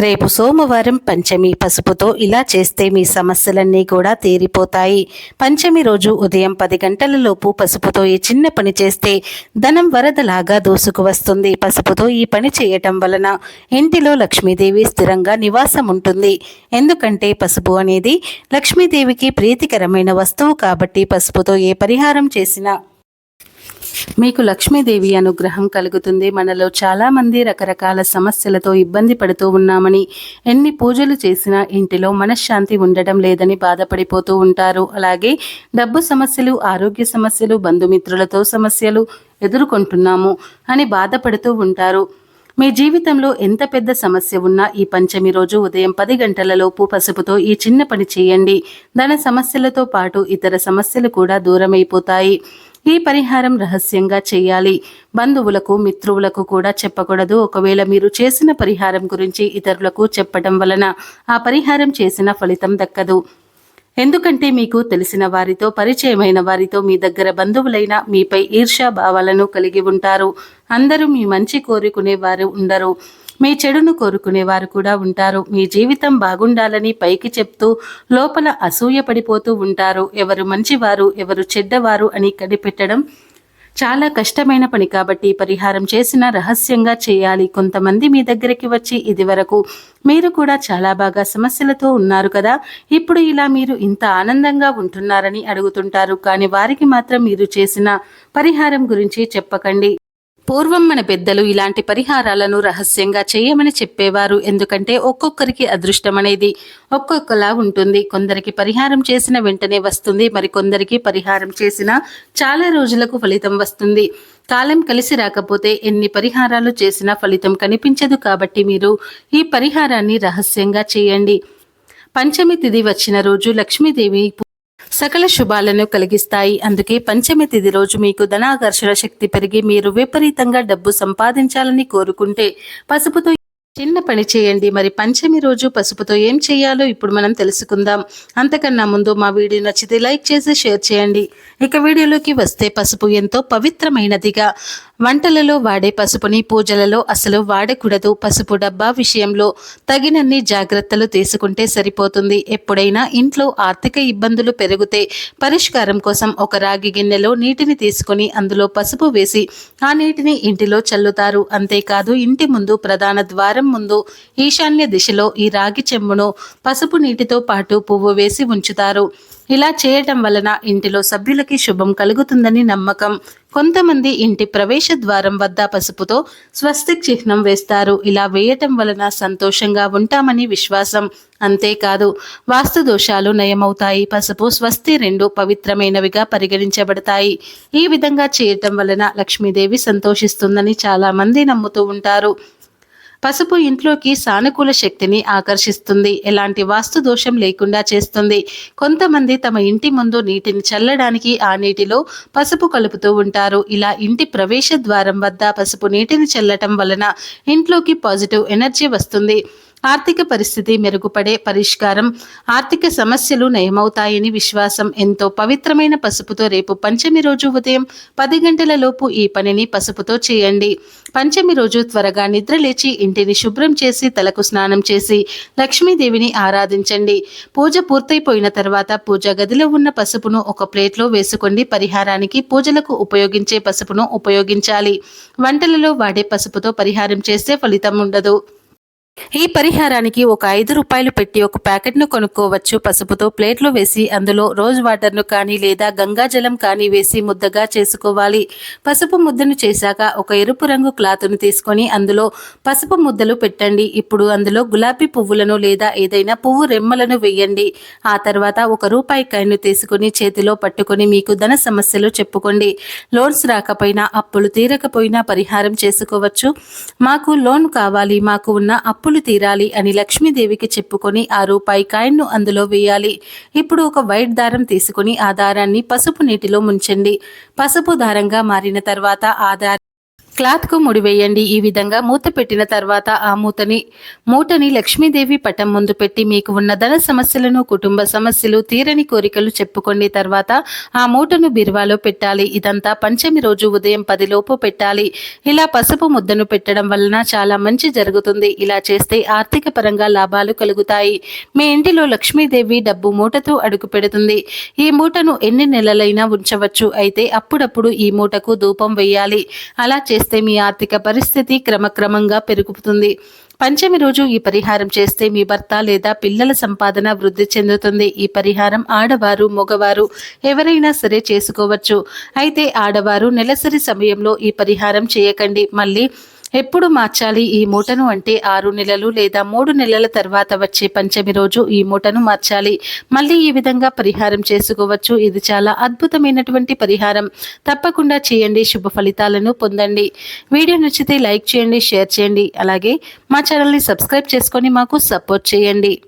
రేపు సోమవారం పంచమి పసుపుతో ఇలా చేస్తే మీ సమస్యలన్నీ కూడా తీరిపోతాయి. పంచమి రోజు ఉదయం పది గంటల లోపు పసుపుతో ఈ చిన్న పని చేస్తే ధనం వరదలాగా దూసుకు వస్తుంది. పసుపుతో ఈ పని చేయటం వలన ఇంటిలో లక్ష్మీదేవి స్థిరంగా నివాసం ఉంటుంది. ఎందుకంటే పసుపు అనేది లక్ష్మీదేవికి ప్రీతికరమైన వస్తువు కాబట్టి పసుపుతో ఏ పరిహారం చేసినా మీకు లక్ష్మీదేవి అనుగ్రహం కలుగుతుంది. మనలో చాలామంది రకరకాల సమస్యలతో ఇబ్బంది పడుతూ ఉన్నామని ఎన్ని పూజలు చేసినా ఇంటిలో మనశ్శాంతి ఉండడం లేదని బాధపడిపోతూ ఉంటారు. అలాగే డబ్బు సమస్యలు ఆరోగ్య సమస్యలు బంధుమిత్రులతో సమస్యలు ఎదుర్కొంటున్నాము అని బాధపడుతూ ఉంటారు. మీ జీవితంలో ఎంత పెద్ద సమస్య ఉన్నా ఈ పంచమి రోజు ఉదయం పది గంటలలోపు పసుపుతో ఈ చిన్న పని చేయండి. ధన సమస్యలతో పాటు ఇతర సమస్యలు కూడా దూరమైపోతాయి. ఈ పరిహారం రహస్యంగా చేయాలి. బంధువులకు మిత్రువులకు కూడా చెప్పకూడదు. ఒకవేళ మీరు చేసిన పరిహారం గురించి ఇతరులకు చెప్పడం వలన ఆ పరిహారం చేసిన ఫలితం దక్కదు. ఎందుకంటే మీకు తెలిసిన వారితో పరిచయమైన వారితో మీ దగ్గర బంధువులైన మీపై ఈర్ష్యా భావాలను కలిగి ఉంటారు. అందరూ మీ మంచి కోరుకునే వారు ఉండరు. మీ చెడును కోరుకునేవారు కూడా ఉంటారు. మీ జీవితం బాగుండాలని పైకి చెప్తూ లోపల అసూయ పడిపోతూ ఉంటారు. ఎవరు మంచివారు ఎవరు చెడ్డవారు అని కనిపెట్టడం చాలా కష్టమైన పని కాబట్టి పరిహారం చేసిన రహస్యంగా చేయాలి. కొంతమంది మీ దగ్గరికి వచ్చి ఇది వరకు మీరు కూడా చాలా బాగా సమస్యలతో ఉన్నారు కదా. ఇప్పుడు ఇలా మీరు ఇంత ఆనందంగా ఉంటున్నారని అడుగుతుంటారు. కానీ వారికి మాత్రం మీరు చేసిన పరిహారం గురించి చెప్పకండి. పూర్వం మన పెద్దలు ఇలాంటి పరిహారాలను రహస్యంగా చేయమని చెప్పేవారు. ఎందుకంటే ఒక్కొక్కరికి అదృష్టం అనేది ఒక్కొక్కలా ఉంటుంది. కొందరికి పరిహారం చేసిన వెంటనే వస్తుంది. మరి కొందరికి పరిహారం చేసిన చాలా రోజులకు ఫలితం వస్తుంది. కాలం కలిసి రాకపోతే ఎన్ని పరిహారాలు చేసినా ఫలితం కనిపించదు కాబట్టి మీరు ఈ పరిహారాన్ని రహస్యంగా చేయండి. పంచమి తిథి వచ్చిన రోజు లక్ష్మీదేవి సకల శుభాలను కలిగిస్తాయి. అందుకే పంచమి తిథి రోజు మీకు ధనాకర్షణ శక్తి పెరిగి మీరు విపరీతంగా డబ్బు సంపాదించాలని కోరుకుంటే పసుపుతో చిన్న పని చేయండి. మరి పంచమి రోజు పసుపుతో ఏం చేయాలో ఇప్పుడు మనం తెలుసుకుందాం. అంతకన్నా ముందు మా వీడియో నచ్చితే లైక్ చేసి షేర్ చేయండి. ఇక వీడియోలోకి వస్తే పసుపు ఎంతో పవిత్రమైనదిగా వంటలలో వాడే పసుపుని పూజలలో అసలు వాడకూడదు. పసుపు డబ్బా విషయంలో తగినన్ని జాగ్రత్తలు తీసుకుంటే సరిపోతుంది. ఎప్పుడైనా ఇంట్లో ఆర్థిక ఇబ్బందులు పెరిగితే పరిష్కారం కోసం ఒక రాగి గిన్నెలో నీటిని తీసుకొని అందులో పసుపు వేసి ఆ నీటిని ఇంటిలో చల్లుతారు. అంతేకాదు ఇంటి ముందు ప్రధాన ద్వారం ముందు ఈశాన్య దిశలో ఈ రాగి చెంబును పసుపు నీటితో పాటు పువ్వు వేసి ఉంచుతారు. ఇలా చేయటం వలన ఇంటిలో సభ్యులకి శుభం కలుగుతుందని నమ్మకం. కొంతమంది ఇంటి ప్రవేశ ద్వారం వద్ద పసుపుతో స్వస్తిక్ చిహ్నం వేస్తారు. ఇలా వేయటం వలన సంతోషంగా ఉంటామని విశ్వాసం. అంతేకాదు వాస్తు దోషాలు నయమవుతాయి. పసుపు స్వస్తి రెండు పవిత్రమైనవిగా పరిగణించబడతాయి. ఈ విధంగా చేయటం వలన లక్ష్మీదేవి సంతోషిస్తుందని చాలా మంది నమ్ముతూ ఉంటారు. పసుపు ఇంట్లోకి సానుకూల శక్తిని ఆకర్షిస్తుంది. ఎలాంటి వాస్తు దోషం లేకుండా చేస్తుంది. కొంతమంది తమ ఇంటి ముందు నీటిని చల్లడానికి ఆ నీటిలో పసుపు కలుపుతూ ఉంటారు. ఇలా ఇంటి ప్రవేశ ద్వారం వద్ద పసుపు నీటిని చల్లటం వలన ఇంట్లోకి పాజిటివ్ ఎనర్జీ వస్తుంది. ఆర్థిక పరిస్థితి మెరుగుపడే పరిష్కారం ఆర్థిక సమస్యలు నయమవుతాయని విశ్వాసం ఎంతో పవిత్రమైన పసుపుతో రేపు పంచమి రోజు ఉదయం పది గంటల లోపు ఈ పనిని పసుపుతో చేయండి. పంచమి రోజు త్వరగా నిద్రలేచి ఇంటిని శుభ్రం చేసి తలకు స్నానం చేసి లక్ష్మీదేవిని ఆరాధించండి. పూజ పూర్తయిపోయిన తర్వాత పూజ గదిలో ఉన్న పసుపును ఒక ప్లేట్లో వేసుకోండి. పరిహారానికి పూజలకు ఉపయోగించే పసుపును ఉపయోగించాలి. వంటలలో వాడే పసుపుతో పరిహారం చేస్తే ఫలితం ఉండదు. ఈ పరిహారానికి ఒక ఐదు రూపాయలు పెట్టి ఒక ప్యాకెట్ను కొనుక్కోవచ్చు. పసుపుతో ప్లేట్లో వేసి అందులో రోజ్ వాటర్ను కానీ లేదా గంగాజలం కానీ వేసి ముద్దగా చేసుకోవాలి. పసుపు ముద్దను చేశాక ఒక ఎరుపు రంగు క్లాత్ను తీసుకొని అందులో పసుపు ముద్దలు పెట్టండి. ఇప్పుడు అందులో గులాబీ పువ్వులను లేదా ఏదైనా పువ్వు రెమ్మలను వేయండి. ఆ తర్వాత ఒక రూపాయి కాయను తీసుకొని చేతిలో పట్టుకొని మీకు ధన సమస్యలు చెప్పుకోండి. లోన్స్ రాకపోయినా అప్పులు తీరకపోయినా పరిహారం చేసుకోవచ్చు. మాకు లోన్ కావాలి. మాకు ఉన్న అప్పు అప్పులు తీరాలి అని లక్ష్మీదేవికి చెప్పుకొని ఆ రూపాయి కాయిన్ను అందులో వేయాలి. ఇప్పుడు ఒక వైట్ దారం తీసుకుని ఆ దారాన్ని పసుపు నీటిలో ముంచండి. పసుపు దారంగా మారిన తర్వాత ఆ దారం క్లాత్కు ముడివేయండి ఈ విధంగా మూత పెట్టిన తర్వాత ఆ మూతని మూటని లక్ష్మీదేవి పటం ముందు పెట్టి మీకు ఉన్న ధన సమస్యలను కుటుంబ సమస్యలు తీరని కోరికలు చెప్పుకోండి తర్వాత ఆ మూటను బిరువాలో పెట్టాలి. ఇదంతా పంచమి రోజు ఉదయం పదిలోపు పెట్టాలి. ఇలా పసుపు ముద్దను పెట్టడం వలన చాలా మంచి జరుగుతుంది. ఇలా చేస్తే ఆర్థిక పరంగా లాభాలు కలుగుతాయి. మీ ఇంటిలో లక్ష్మీదేవి డబ్బు మూటతో అడుగు పెడుతుంది. ఈ మూటను ఎన్ని నెలలైనా ఉంచవచ్చు. అయితే అప్పుడప్పుడు ఈ మూటకు ధూపం వేయాలి. అలా చేస్తే చేస్తే మీ ఆర్థిక పరిస్థితి క్రమక్రమంగా పెరుగుతుంది. పంచమి రోజు ఈ పరిహారం చేస్తే మీ భర్త లేదా పిల్లల సంపాదన వృద్ధి చెందుతుంది. ఈ పరిహారం ఆడవారు మగవారు ఎవరైనా సరే చేసుకోవచ్చు. అయితే ఆడవారు నెలసరి సమయంలో ఈ పరిహారం చేయకండి. మళ్ళీ ఎప్పుడు మార్చాలి ఈ మూటను అంటే ఆరు నెలలు లేదా మూడు నెలల తర్వాత వచ్చే పంచమి రోజు ఈ మూటను మార్చాలి. మళ్ళీ ఈ విధంగా పరిహారం చేసుకోవచ్చు. ఇది చాలా అద్భుతమైనటువంటి పరిహారం. తప్పకుండా చేయండి. శుభ ఫలితాలను పొందండి. వీడియో నచ్చితే లైక్ చేయండి షేర్ చేయండి. అలాగే మా ఛానల్ని సబ్స్క్రైబ్ చేసుకొని మాకు సపోర్ట్ చేయండి.